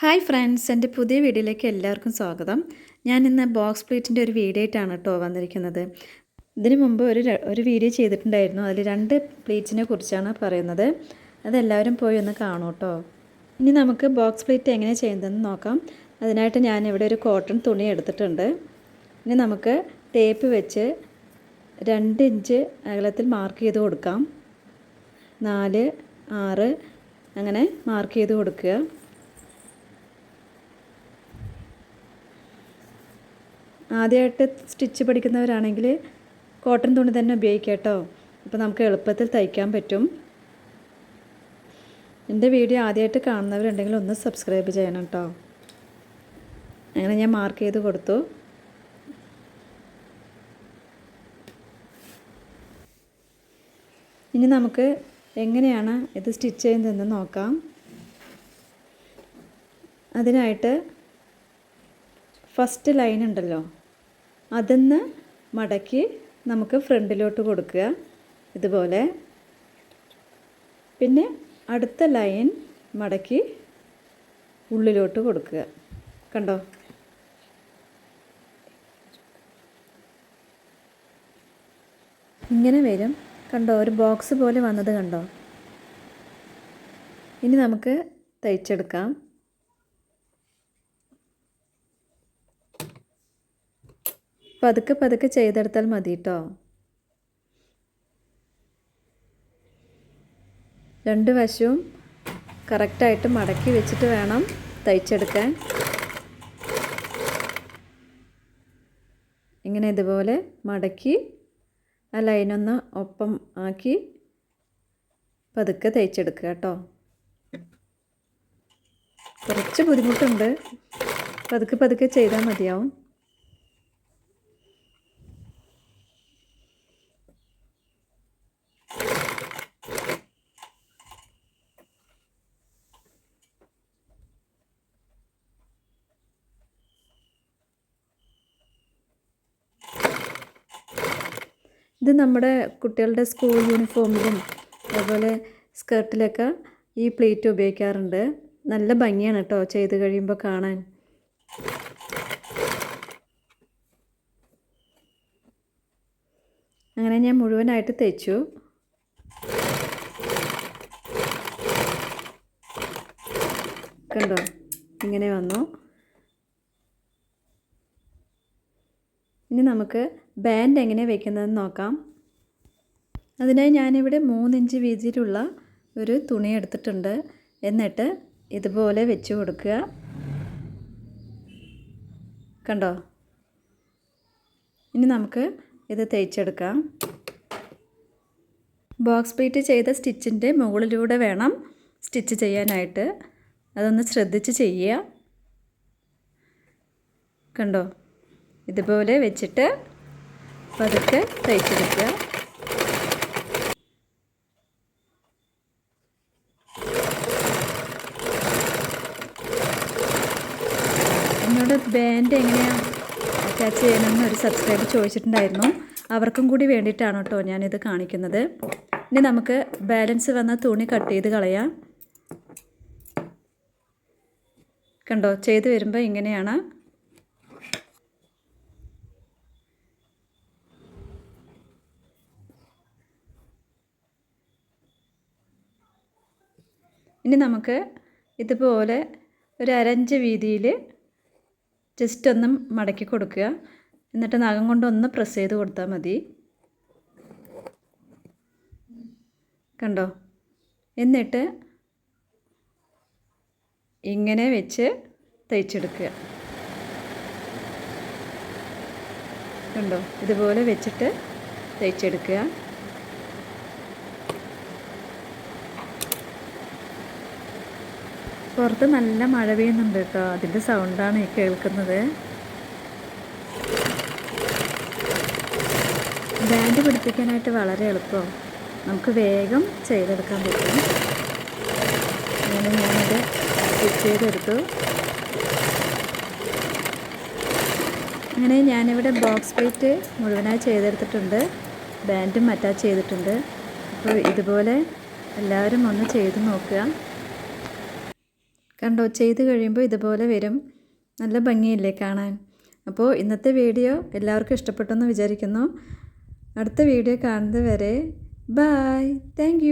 Hi friends എന്റെ പുതിയ വീഡിയോയിലേക്ക് എല്ലാവർക്കും സ്വാഗതം. ഞാൻ ഇന്ന് ബോക്സ് പ്ലേറ്റിന്റെ ഒരു വീഡിയോ ആയിട്ടാണ് കേട്ടോ വന്നിരിക്കുന്നത്. ഇതിനു മുമ്പ് ഒരു ഒരു വീഡിയോ ചെയ്തിട്ടുണ്ടായിരുന്നു. അതിൽ രണ്ട് പ്ലേറ്റ്സിനെ കുറിച്ചാണ് പറയുന്നത്. അതെല്ലാവരും പോയി ഒന്ന് കാണൂ കേട്ടോ. ഇനി നമുക്ക് ബോക്സ് പ്ലേറ്റ് എങ്ങനെ ചെയ്യുന്നതെന്ന് നോക്കാം. അതിനായിട്ട് ഞാൻ ഇവിടെ ഒരു കോട്ടൺ തുണി എടുത്തിട്ടുണ്ട്. ഇനി നമുക്ക് ടേപ്പ് വെച്ച് രണ്ട് ഇഞ്ച് അകലത്തിൽ മാർക്ക് ചെയ്ത് കൊടുക്കാം. നാല് ആറ് അങ്ങനെ മാർക്ക് ചെയ്ത് കൊടുക്കുക. ആദ്യമായിട്ട് സ്റ്റിച്ച് പഠിക്കുന്നവരാണെങ്കിൽ കോട്ടൺ തുണി തന്നെ ഉപയോഗിക്കാം കേട്ടോ. അപ്പോൾ നമുക്ക് എളുപ്പത്തിൽ തയ്ക്കാൻ പറ്റും. എന്റെ വീഡിയോ ആദ്യമായിട്ട് കാണുന്നവരുണ്ടെങ്കിൽ ഒന്ന് സബ്സ്ക്രൈബ് ചെയ്യണം കേട്ടോ. അങ്ങനെ ഞാൻ മാർക്ക് ചെയ്ത് കൊടുത്തു. ഇനി നമുക്ക് എങ്ങനെയാണ് ഇത് സ്റ്റിച്ച് ചെയ്യുന്നതെന്ന് നോക്കാം. അതിനായിട്ട് ഫസ്റ്റ് ലൈൻ ഉണ്ടല്ലോ. അതിന്ന് മടക്കി നമുക്ക് ഫ്രണ്ടിലോട്ട് കൊടുക്കുക. ഇതുപോലെ. പിന്നെ അടുത്ത ലൈൻ മടക്കി ഉള്ളിലോട്ട് കൊടുക്കുക. കണ്ടോ? ഇങ്ങനെ വരും. കണ്ടോ? ഒരു ബോക്സ് പോലെ വന്നത് കണ്ടോ? ഇനി നമുക്ക് തയ്ച്ചെടുക്കാം. പതുക്കെ പതുക്കെ ചെയ്തെടുത്താൽ മതി കേട്ടോ രണ്ട് വശവും കറക്റ്റായിട്ട് മടക്കി വെച്ചിട്ട് വേണം തയ്ച്ചെടുക്കാൻ. ഇങ്ങനെ ഇതുപോലെ മടക്കി ആ ലൈനൊന്ന് ഒപ്പം ആക്കി പതുക്കെ തയ്ച്ചെടുക്കുക കേട്ടോ. കുറച്ച് ബുദ്ധിമുട്ടുണ്ട്. പതുക്കെ പതുക്കെ ചെയ്താൽ മതിയാവും. ഇത് നമ്മുടെ കുട്ടികളുടെ സ്കൂൾ യൂണിഫോമിലും അതുപോലെ സ്കർട്ടിലൊക്കെ ഈ പ്ലേറ്റ് ഉപയോഗിക്കാറുണ്ട്. നല്ല ഭംഗിയാണ് കേട്ടോ ചെയ്ത് കഴിയുമ്പോൾ കാണാൻ. അങ്ങനെ ഞാൻ മുഴുവനായിട്ട് തയ്ച്ചു കണ്ടോ? ഇങ്ങനെ വന്നു. ഇനി നമുക്ക് ബാൻഡ് എങ്ങനെ വെക്കുന്നതെന്ന് നോക്കാം. അതിനായി ഞാനിവിടെ മൂന്നിഞ്ച് വീതിയിലുള്ള ഒരു തുണി എടുത്തിട്ടുണ്ട്. എന്നിട്ട് ഇതുപോലെ വെച്ച് കൊടുക്കുക. കണ്ടോ? ഇനി നമുക്ക് ഇത് തയ്ച്ചെടുക്കാം ബോക്സ് പ്ലേറ്റ് ചെയ്ത സ്റ്റിച്ചിന്റെ മുകളിലൂടെ വേണം സ്റ്റിച്ച് ചെയ്യാനായിട്ട്. അതൊന്ന് ശ്രദ്ധിച്ച് ചെയ്യുക. കണ്ടോ? ഇതുപോലെ വെച്ചിട്ട് പതുക്കെ തയ്ച്ചെടുക്കുക എന്നോട് ബാൻഡ് എങ്ങനെയാണ് അറ്റാച്ച് ചെയ്യണമെന്ന് ഒരു സബ്സ്ക്രൈബർ ചോദിച്ചിട്ടുണ്ടായിരുന്നു. അവർക്കും കൂടി വേണ്ടിയിട്ടാണ് കേട്ടോ ഞാനിത് കാണിക്കുന്നത്. ഇനി നമുക്ക് ബാലൻസ് വന്ന തുണി കട്ട് ചെയ്ത് കളയാം. കണ്ടോ? ചെയ്ത് വരുമ്പോൾ ഇങ്ങനെയാണ്. ഇനി നമുക്ക് ഇതുപോലെ ഒരു അരഞ്ച് വീതിയിൽ ജസ്റ്റ് ഒന്ന് മടക്കി കൊടുക്കുക. എന്നിട്ട് നഖം കൊണ്ടൊന്ന് പ്രസ് ചെയ്ത് കൊടുത്താൽ മതി. കണ്ടോ? എന്നിട്ട് ഇങ്ങനെ വെച്ച് തയ്ച്ചെടുക്കുക കണ്ടോ? ഇതുപോലെ വെച്ചിട്ട് തയ്ച്ചെടുക്കുക പുറത്ത് നല്ല മഴ പെയ്യുന്നുണ്ട് കേട്ടോ. അതിന്റെ സൗണ്ടാണ് ഈ കേൾക്കുന്നത്. ബാൻഡ് പിടിപ്പിക്കാനായിട്ട് വളരെ എളുപ്പം. നമുക്ക് വേഗം ചെയ്തെടുക്കാൻ പറ്റും. അങ്ങനെ ഞാനത് സ്റ്റിച്ച് ചെയ്തെടുത്തു. അങ്ങനെ ഞാനിവിടെ ബോക്സ് പ്ലേറ്റ് മുഴുവനായി ചെയ്തെടുത്തിട്ടുണ്ട്. ബാൻഡും അറ്റാച്ച് ചെയ്തിട്ടുണ്ട്. അപ്പോൾ ഇതുപോലെ എല്ലാവരും ഒന്ന് ചെയ്ത് നോക്കുക. കണ്ടോ ചെയ്ത് കഴിയുമ്പോൾ ഇതുപോലെ വരും. നല്ല ഭംഗിയില്ലേ കാണാൻ. അപ്പോൾ ഇന്നത്തെ വീഡിയോ എല്ലാവർക്കും ഇഷ്ടപ്പെട്ടെന്ന് വിചാരിക്കുന്നു. അടുത്ത വീഡിയോ കാണുന്നത് വരെ ബായ് താങ്ക്